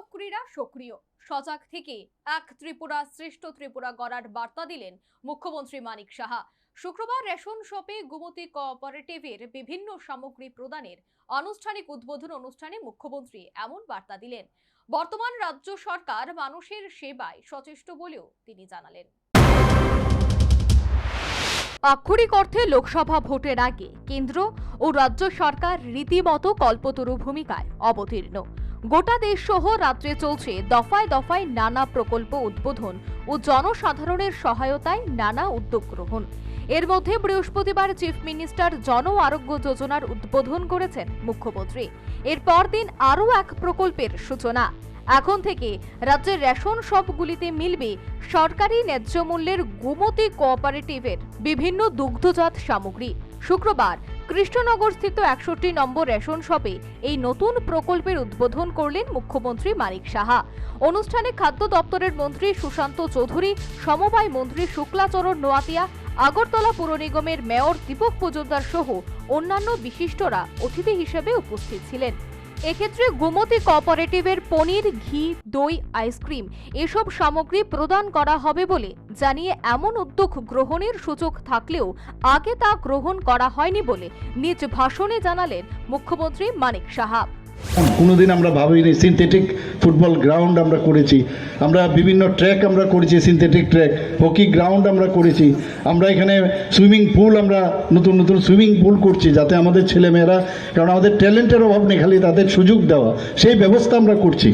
কুচক্রীরা সক্রিয়। সজাগ থেকে এক ত্রিপুরা শ্রেষ্ঠ ত্রিপুরা গড়ার বার্তা দিলেন মুখ্যমন্ত্রী মানিক সাহা। শুক্রবার রেশন শপে গুমতি কোঅপারেটিভের বিভিন্ন সামগ্রী প্রদানের আনুষ্ঠানিক উদ্বোধন অনুষ্ঠানে মুখ্যমন্ত্রী এমন বার্তা দিলেন। বর্তমান রাজ্য সরকার মানুষের সেবায় সচেষ্ট বলেও তিনি জানালেন। আক্ষরিক অর্থে লোকসভা ভোটের আগে কেন্দ্র ও রাজ্য সরকার রীতিমতো কল্পতরু ভূমিকায় অবতীর্ণ। গোটা দেশ সহ রাজ্যে চলছে দফায় দফায় নানা প্রকল্প উদ্বোধন ও জনসাধারণের সহায়তায় নানা উদ্যোগ গ্রহণ। এর মধ্যে বৃহস্পতিবার চিফ মিনিস্টার জন আরোগ্য যোজনার উদ্বোধন করেছেন মুখ্যমন্ত্রী। এর পরদিন আরও এক প্রকল্পের সূচনা। এখন থেকে রাজ্যের রেশন শপগুলিতে মিলবে সরকারি ন্যায্য মূল্যের গোমতী কোঅপারেটিভের বিভিন্ন দুগ্ধজাত সামগ্রী। শুক্রবার কৃষ্ণনগর স্থিত একষট্টি নম্বর রেশন শপে এই নতুন প্রকল্পের উদ্বোধন করলেন মুখ্যমন্ত্রী মানিক সাহা। অনুষ্ঠানে খাদ্য দপ্তরের মন্ত্রী সুশান্ত চৌধুরী, সমবায় মন্ত্রী শুক্লাচরণ নোয়াতিয়া, আগরতলা পুর নিগমের মেয়র দীপক মজুমদার সহ অন্যান্য বিশিষ্টরা অতিথি হিসেবে উপস্থিত ছিলেন। এক্ষেত্রে গোমতী কোঅপারেটিভের পনির, ঘি, দই, আইসক্রিম এসব সামগ্রী প্রদান করা হবে বলে জানিয়ে এমন উদ্যোগ গ্রহণের সুযোগ থাকলেও আগে তা গ্রহণ করা হয়নি বলে নিজ ভাষণে জানালেন মুখ্যমন্ত্রী মানিক সাহা। কোনোদিন আমরা ভাবিনি সিনথেটিক ফুটবল গ্রাউন্ড আমরা করেছি। আমরা বিভিন্ন ট্র্যাক আমরা করেছি সিনথেটিক ট্র্যাক হকি গ্রাউন্ড আমরা করেছি। আমরা এখানে সুইমিং পুল আমরা নতুন নতুন সুইমিং পুল করছি যাতে আমাদের ছেলেমেয়েরা, কারণ আমাদের ট্যালেন্টের অভাব নেই, খালি তাদের সুযোগ দেওয়া। সেই ব্যবস্থা আমরা করছি।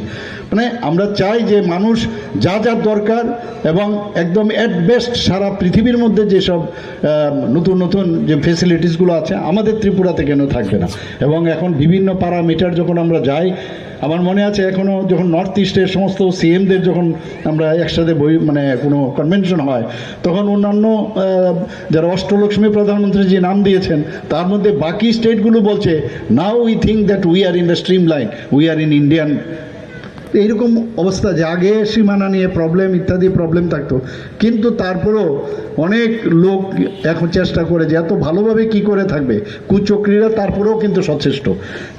মানে আমরা চাই যে মানুষ যা যা দরকার এবং একদম অ্যাট বেস্ট সারা পৃথিবীর মধ্যে যেসব নতুন নতুন যে ফেসিলিটিসগুলো আছে, আমাদের ত্রিপুরাতে কেন থাকবে না? এবং এখন বিভিন্ন প্যারামিটার যখন আমরা যাই, আমার মনে আছে এখনও যখন নর্থ ইস্টের সমস্ত সিএমদের যখন আমরা একসাথে বই মানে কোনো কনভেনশন হয়, তখন অন্যান্য যারা অষ্টলক্ষ্মী প্রধানমন্ত্রী যে নাম দিয়েছেন, তার মধ্যে বাকি স্টেটগুলো বলছে now we think that we are in the streamline we are in Indian এইরকম অবস্থা যে আগে সীমানা নিয়ে প্রবলেম ইত্যাদি প্রবলেম থাকতো। কিন্তু তারপরেও অনেক লোক এখন চেষ্টা করে যে এত ভালোভাবে কি করে থাকবে। কুচক্রীরা তারপরেও কিন্তু সচেষ্ট।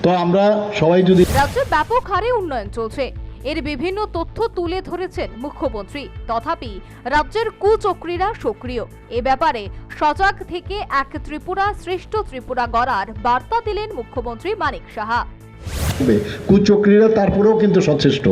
তো আমরা সবাই যদি রাজ্যে ব্যাপক হারে উন্নয়ন চলছে। এর বিভিন্ন তথ্য তুলে ধরেছেন মুখ্যমন্ত্রী। তথাপি রাজ্যের কুচক্রীরা সক্রিয়। এ ব্যাপারে সজাগ থেকে এক ত্রিপুরা শ্রেষ্ঠ ত্রিপুরা গড়ার বার্তা দিলেন মুখ্যমন্ত্রী মানিক সাহা। থাকবে। কুচক্রীরা তারপরেও কিন্তু সচেষ্ট।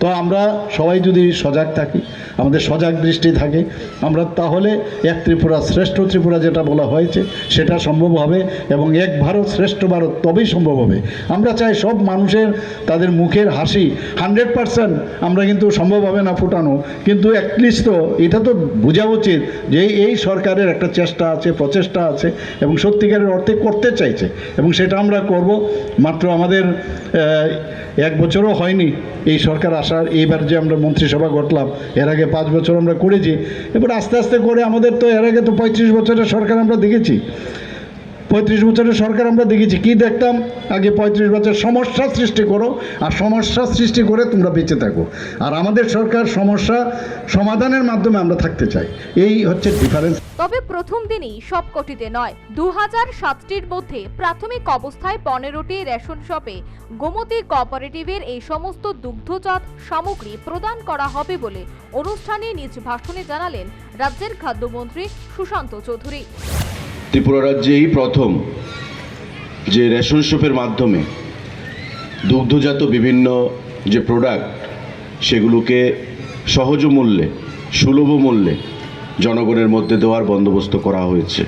তো আমরা সবাই যদি সজাগ থাকি, আমাদের সজাগ দৃষ্টি থাকে, আমরা তাহলে এক ত্রিপুরা শ্রেষ্ঠ ত্রিপুরা যেটা বলা হয়েছে, সেটা সম্ভব হবে এবং এক ভারত শ্রেষ্ঠ ভারত তবেই সম্ভব হবে। আমরা চাই সব মানুষের তাদের মুখের হাসি, হান্ড্রেড পারসেন্ট আমরা কিন্তু সম্ভব হবে না ফুটানো। কিন্তু অ্যাটলিস্ট তো এটা তো বোঝা উচিত যে এই সরকারের একটা চেষ্টা আছে, প্রচেষ্টা আছে এবং সত্যিকারের অর্থে করতে চাইছে এবং সেটা আমরা করব। মাত্র আমাদের এক বছরও হয়নি এই সরকার আসার। এইবার যে আমরা মন্ত্রিসভা ঘটলাম এর আগে পাঁচ বছর আমরা করেছি। এবার আস্তে আস্তে করে আমাদের তো এর আগে তো পঁয়ত্রিশ বছরের সরকার আমরা দেখেছি। পঁয়ত্রিশ বছরের সরকার আমরা দেখেছি। কি দেখতাম? আগে পঁয়ত্রিশ বছর সমস্যা সৃষ্টি করো, আর সমস্যা সৃষ্টি করে তোমরা বেঁচে থাকো। আর আমাদের সরকার সমস্যা সমাধানের মাধ্যমে আমরা থাকতে চাই। এই হচ্ছে ডিফারেন্স তবে প্রথম দিনই সবকটিতে নয় দু হাজার সাতটির মধ্যে প্রাথমিক অবস্থায় পনেরোটি রেশন শপে গোমতী কোঅপারেটিভের এই সমস্ত দুগ্ধজাত সামগ্রী প্রদান করা হবে বলে অনুষ্ঠানে নিজ ভাষণে জানালেন রাজ্যের খাদ্যমন্ত্রী সুশান্ত চৌধুরী। ত্রিপুরা রাজ্যে এই প্রথম যে রেশন শপের মাধ্যমে দুগ্ধজাত বিভিন্ন যে প্রোডাক্ট সেগুলোকে সহজ মূল্যে, সুলভ মূল্যে জনগণের মধ্যে দেওয়ার বন্দোবস্ত করা হয়েছে।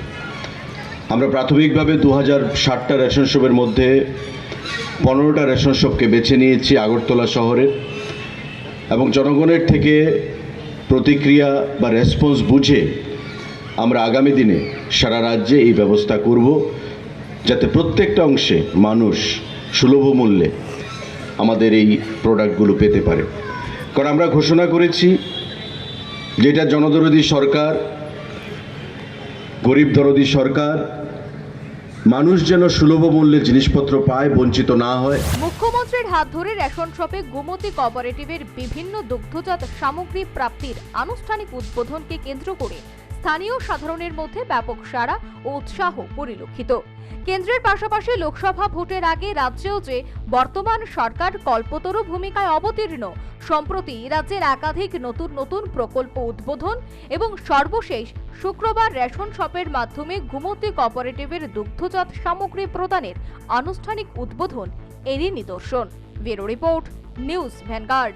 আমরা প্রাথমিকভাবে দু হাজার ষাটটা রেশন শপের মধ্যে পনেরোটা রেশন শপকে বেছে নিয়েছি আগরতলা শহরের। এবং জনগণের থেকে প্রতিক্রিয়া বা রেসপন্স বুঝে আমরা আগামী দিনে সারা রাজ্যে এই ব্যবস্থা করব যাতে প্রত্যেকটা অংশে মানুষ সুলভ মূল্যে আমাদের এই প্রোডাক্টগুলো পেতে পারে। কারণ আমরা ঘোষণা করেছি যেটা জনদরদী সরকার, গরিব দরদি সরকার, মানুষ যেন সুলভ মূল্যে জিনিসপত্র পায়, বঞ্চিত না হয়। মুখ্যমন্ত্রীর হাত ধরে রেশন শপে গোমতী কোঅপারেটিভের বিভিন্ন দুগ্ধজাত সামগ্রী প্রাপ্তির আনুষ্ঠানিক উদ্বোধনকে কেন্দ্র করে স্থানীয় সাধারণের মধ্যে ব্যাপক সাড়া ও উৎসাহ পরিলক্ষিত। কেন্দ্রের পাশাপাশি লোকসভা ভোটের আগে রাজ্যেও যে বর্তমান সরকার কল্পতরু ভূমিকায় অবতীর্ণ, সম্প্রতি রাজ্যের একাধিক নতুন নতুন প্রকল্প উদ্বোধন এবং সর্বশেষ শুক্রবার রেশন শপের মাধ্যমে ঘুমতি কোঅপারেটিভের দুগ্ধজাত সামগ্রী প্রদানের আনুষ্ঠানিক উদ্বোধন, এরই নিদর্শন। Bureau report, news Vanguard.